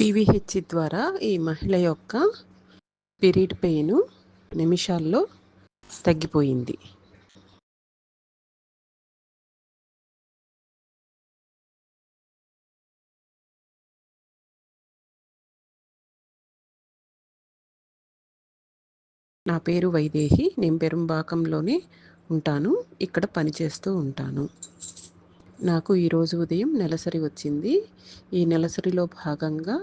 పీవీహెచ్ ద్వారా ఈ మహిళ యొక్క పీరియడ్ పెయిన్ నిమిషాల్లో తగ్గిపోయింది. నా పేరు వైదేహి. నేను పెరుంబాకంలోనే ఉంటాను. ఇక్కడ పనిచేస్తూ ఉంటాను. నాకు ఈరోజు ఉదయం నెలసరి వచ్చింది. ఈ నెలసరిలో భాగంగా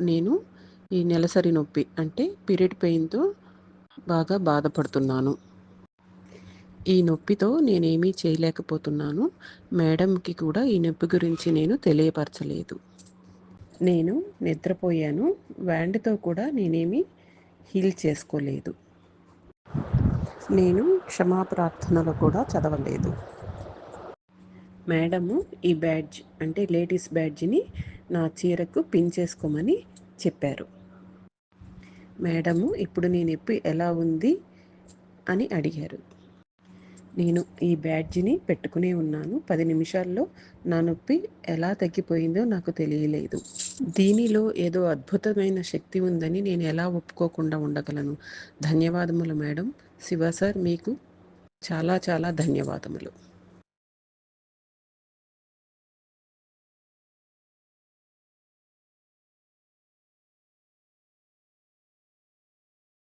నేను ఈ నెలసరి నొప్పి అంటే పీరియడ్ పెయిన్తో బాగా బాధపడుతున్నాను. ఈ నొప్పితో నేనేమీ చేయలేకపోతున్నాను. మేడంకి కూడా ఈ నొప్పి గురించి నేను తెలియపరచలేదు. నేను నిద్రపోయాను. వ్యాండ్తో కూడా నేనేమి హీల్ చేసుకోలేదు. నేను క్షమాప్రార్థనలు కూడా చదవలేదు. మేడము ఈ బ్యాడ్జ్ అంటే లేడీస్ బ్యాడ్జ్ని నా చీరకు పిన్ చేసుకోమని చెప్పారు. మేడము ఇప్పుడు నేను నొప్పి ఎలా ఉంది అని అడిగారు. నేను ఈ బ్యాడ్జిని పెట్టుకునే ఉన్నాను. పది నిమిషాల్లో నా నొప్పి ఎలా తగ్గిపోయిందో నాకు తెలియలేదు. దీనిలో ఏదో అద్భుతమైన శక్తి ఉందని నేను ఎలా ఒప్పుకోకుండా ఉండగలను? ధన్యవాదములు మేడం. శివ సార్ మీకు చాలా చాలా ధన్యవాదములు.